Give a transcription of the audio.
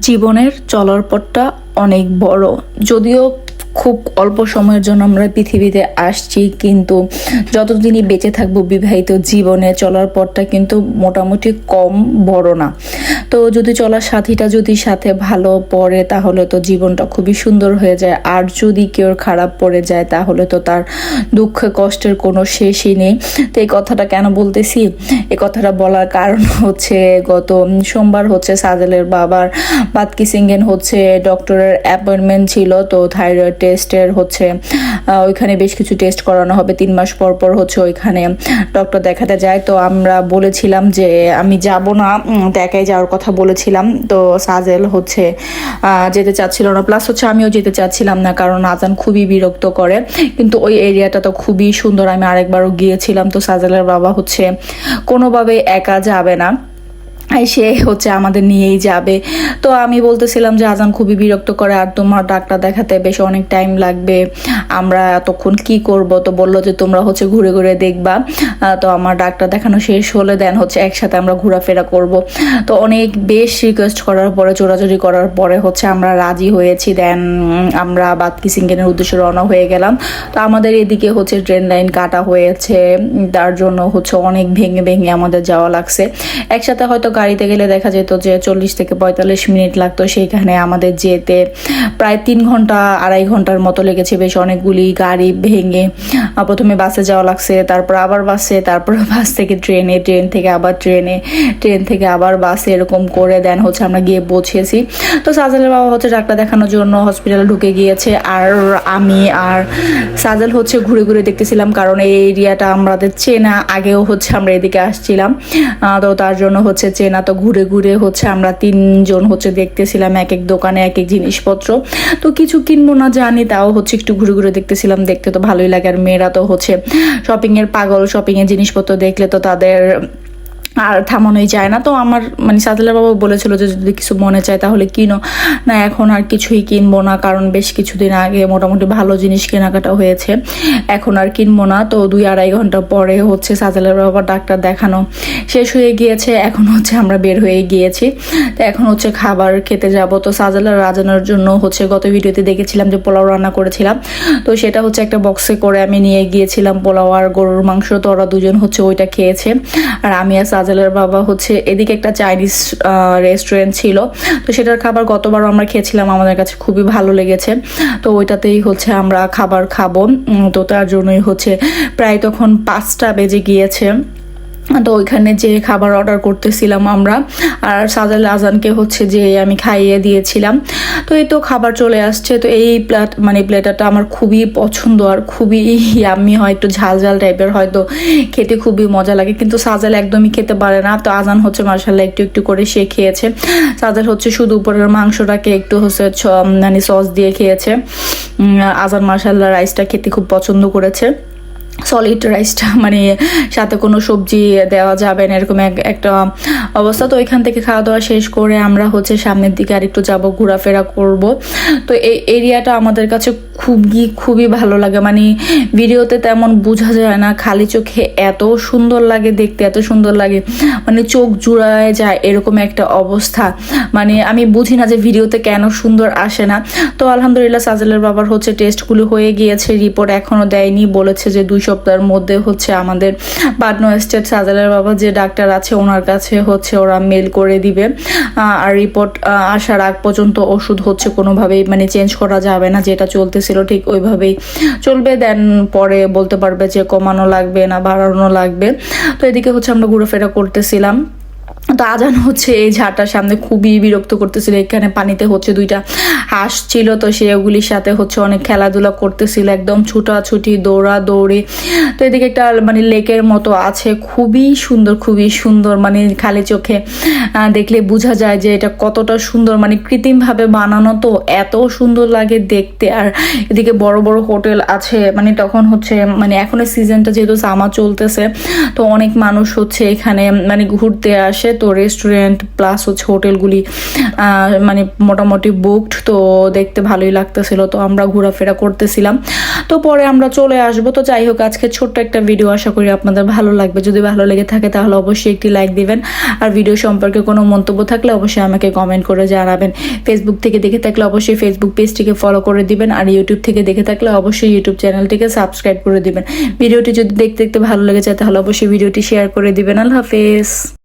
জীবনের চলার পথটা অনেক বড়। যদিও খুব অল্প সময়ের জন্য আমরা পৃথিবীতে আসছি, কিন্তু যতদিনই বেঁচে থাকব বিবাহিত জীবনে চলার পথটা কিন্তু মোটামুটি কম বড় না। তো যদি চলার সাথীটা যদি সাথে ভালো পড়ে, তাহলে তো জীবনটা খুবই সুন্দর হয়ে যায়। আর যদি কেউ খারাপ পড়ে যায়, তাহলে তো তার দুঃখ কষ্টের কোনো শেষই নেই। তো এই কথাটা কেন বলতেছি? এই কথাটা বলার কারণ হচ্ছে, গত সোমবার হচ্ছে সাজেলের বাবার বাতকি সিঙ্গেন হচ্ছে ডক্টরের অ্যাপয়েন্টমেন্ট ছিল। তো থাইরয়েড টেস্টের হচ্ছে ওইখানে বেশ কিছু টেস্ট করানো হবে। তিন মাস পর পর হচ্ছে ওইখানে ডক্টর দেখাতে যায়। তো আমরা বলেছিলাম যে, আমি যাব না একাই যাওয়ার কথা বলেছিলাম। তো সাজেল হচ্ছে যেতে চাচ্ছিল না। প্লাস হচ্ছে আমিও যেতে চাচ্ছিলাম না, কারণ আজান খুবই বিরক্ত করে। কিন্তু ওই এরিয়াটা তো খুবই সুন্দর, আমি আরেকবারও গিয়েছিলাম। তো সাজেলের বাবা হচ্ছে কোনোভাবে একা যাবে না। সে হচ্ছে আমাদের নিয়েই যাবে। তো আমি বলতেছিলাম যে আজান খুবই বিরক্ত করে, আর তোমার ডাক্তার দেখাতে বেশ অনেক টাইম লাগবে। আমরা এতক্ষণ কি করব? তো বলল যে, তোমরা হচ্ছে ঘুরে ঘুরে দেখবা। তো আমার ডাক্তার দেখানো শেষ হলে দেন হচ্ছে একসাথে আমরা ঘোরাফেরা করব। তো অনেক বেশ রিকোয়েস্ট করার পরে, চোরাচুরি করার পরে হচ্ছে আমরা রাজি হয়েছি। দেন আমরা বাতকি সিঙ্গেনের উদ্দেশ্যে রওনা হয়ে গেলাম। তো আমাদের এদিকে হচ্ছে ট্রেন লাইন কাটা হয়েছে। তার জন্য হচ্ছে অনেক ভেঙে ভেঙে আমাদের যাওয়া লাগছে। একসাথে হয়তো গাড়িতে গেলে দেখা যেত যে, চল্লিশ থেকে পঁয়তাল্লিশ মিনিট লাগতো। সেইখানে আমাদের যেতে প্রায় তিন ঘণ্টা, আড়াই ঘণ্টার মতো লেগেছে। বেশ অনেকগুলি গাড়ি ভেঙে প্রথমে বাসে যাওয়া লাগছে, তারপর আবার বাসে, তারপর বাস থেকে ট্রেনে, ট্রেন থেকে আবার ট্রেনে, ট্রেন থেকে আবার বাসে এরকম করে দেন, হচ্ছে আমরা গিয়ে পৌঁছেছি তো সাজেলের বাবা হচ্ছে ডাক্তার দেখানোর জন্য হসপিটালে ঢুকে গিয়েছে, আর আমি আর সাজেল হচ্ছে ঘুরে ঘুরে দেখতেছিলাম, কারণ এই এরিয়াটা আমাদের চেনা, আগেও হচ্ছে আমরা এদিকে আসছিলাম তো তার জন্য হচ্ছে চেনা, তো ঘুরে ঘুরে হচ্ছে আমরা তিনজন হচ্ছে দেখতেছিলাম, এক এক দোকানে এক এক জিনিসপত্র। তো কিছু কিনবো না জানি, তাও হচ্ছে একটু ঘুরে ঘুরে দেখতেছিলাম, দেখতে তো ভালোই লাগে। আর মেয়েরা তো হচ্ছে শপিং এর পাগল শপিং এর জিনিসপত্র দেখলে তো তাদের আর থামানোই যায় না। তো আমার মানে সাজেলের বাবা বলেছিল যে যদি কিছু মনে চায় তাহলে কিনো। না, এখন আর কিছুই কিনবো না, কারণ বেশ কিছুদিন আগে মোটামুটি ভালো জিনিস কেনাকাটা হয়েছে। এখন আর কিনবো না, তো দুই আড়াই ঘণ্টা পরে হচ্ছে সাজেলের বাবা ডাক্তার দেখানো শেষ হয়ে গিয়েছে। এখন হচ্ছে আমরা বের হয়ে গিয়েছি। তো এখন হচ্ছে খাবার খেতে যাব। তো সাজেলার রাজানোর জন্য হচ্ছে গত ভিডিওতে দেখেছিলাম যে পোলাও রান্না করেছিলাম। তো সেটা হচ্ছে একটা বক্সে করে আমি নিয়ে গিয়েছিলাম পোলাও আর গরুর মাংস। তো ওরা দুজন হচ্ছে ওইটা খেয়েছে। আর আমি আর সাজেলের বাবা হচ্ছে এদিকে একটা চাইনিজ রেস্টুরেন্ট ছিল। তো সেটার খাবার গতবারও আমরা খেয়েছিলাম, আমাদের কাছে খুবই ভালো লেগেছে। তো ওইটাতেই হচ্ছে আমরা খাবার খাব। তো তার জন্যই হচ্ছে প্রায় তখন পাঁচটা বেজে গিয়েছে। তো ওইখানে যে খাবার অর্ডার করতেছিলাম আমরা, আর সাজাল আজানকে হচ্ছে যে আমি খাইয়ে দিয়েছিলাম। তো এই তো খাবার চলে আসছে, তো এই প্লেট মানে প্লেটারটা আমার খুবই পছন্দ আর খুবই ইয়াম্মি হয়, একটু ঝাল ঝাল টাইপের হয়তো খেতে খুবই মজা লাগে। কিন্তু সাজাল একদমই খেতে পারে না, তো আজান হচ্ছে মার্শাল্লাহ একটু একটু করে সে খেয়েছে। সাজাল হচ্ছে শুধু উপরের মাংসটাকে একটু হচ্ছে মানে সস দিয়ে খেয়েছে। আজান মার্শাল্লাহ রাইসটা খেতে খুব পছন্দ করেছে। সলিড রাইসটা মানে সাথে কোনো সবজি দেওয়া যাবে না এরকম এক- একটা অবস্থা। তো ওইখান থেকে খাওয়া দাওয়া শেষ করে আমরা হচ্ছে সামনের দিকে আর একটু যাব, ঘোরাফেরা করব। তো এই এরিয়াটা আমাদের কাছে খুবই খুবই ভালো লাগে। মানে ভিডিওতে তেমন বোঝা যায় না, খালি চোখে এত সুন্দর লাগে দেখতে, এত সুন্দর লাগে। মানে চোখ জুড়ায় যায় এরকম একটা অবস্থা। মানে আমি বুঝি না যে ভিডিওতে কেন সুন্দর আসে না। তো আলহামদুলিল্লাহ সাজেলের বাবার হচ্ছে টেস্টগুলো হয়ে গিয়েছে, রিপোর্ট এখনও দেয়নি। বলেছে যে দুই সপ্তাহের মধ্যে হচ্ছে আমাদের পাটনো স্টেট সাজেলের বাবা যে ডাক্তার আছে, ওনার কাছে হচ্ছে ওরা মেল করে দিবে। আর রিপোর্ট আসার আগ পর্যন্ত ওষুধ হচ্ছে কোনোভাবেই মানে চেঞ্জ করা যাবে না, যেটা চলতেছিল ঠিক ওইভাবেই চলবে। দেন পরে বলতে পারবে যে কমানো লাগবে না, বাড়ানো লাগবে। তো এদিকে হচ্ছে আমরা ঘুরেফেরা করতেছিলাম। তো আজান হচ্ছে, এই ঝাড়টার সামনে খুবই বিরক্ত করতেছিল, এখানে পানিতে হচ্ছে দুইটা হাঁস ছিল, তো সেগুলির সাথে হচ্ছে অনেক খেলাধুলা করতেছিল, একদম ছুটাছুটি দৌড়া দৌড়ি তো এদিকে একটা মানে লেকের মতো আছে, খুবই সুন্দর খুবই সুন্দর মানে খালি চোখে দেখলে বোঝা যায় যে এটা কতটা সুন্দর মানে কৃত্রিমভাবে বানানো তো এত সুন্দর লাগে দেখতে। আর এদিকে বড় বড় হোটেল আছে মানে তখন হচ্ছে মানে এখনের সিজনটা যেহেতু জামা চলতেছে, তো অনেক মানুষ হচ্ছে এখানে মানে ঘুরতে আসে। তো রেস্টুরেন্ট প্লাস হচ্ছে হোটেলগুলি মানে মোটামুটি বুকড তো দেখতে ভালোই লাগতেছিল। তো আমরা ঘোরাফেরা করতেছিলাম। তো পরে আমরা চলে আসব। তো যাই হোক, আজকে ছোট্ট একটা ভিডিও আশা করি আপনাদের ভালো লাগবে। যদি ভালো লেগে থাকে, তাহলে অবশ্যই একটি লাইক দিবেন। আর ভিডিও সম্পর্কে কোনো মন্তব্য থাকলে অবশ্যই আমাকে কমেন্ট করে জানাবেন। ফেসবুক থেকে দেখে থাকলে অবশ্যই ফেসবুক পেজটিকে ফলো করে দিবেন। আর ইউটিউব থেকে দেখে থাকলে অবশ্যই ইউটিউব চ্যানেলটিকে সাবস্ক্রাইব করে দিবেন। ভিডিওটি যদি দেখতে দেখতে ভালো লেগে যায়, তাহলে অবশ্যই ভিডিওটি শেয়ার করে দিবেন। আল্লাহ হাফেজ।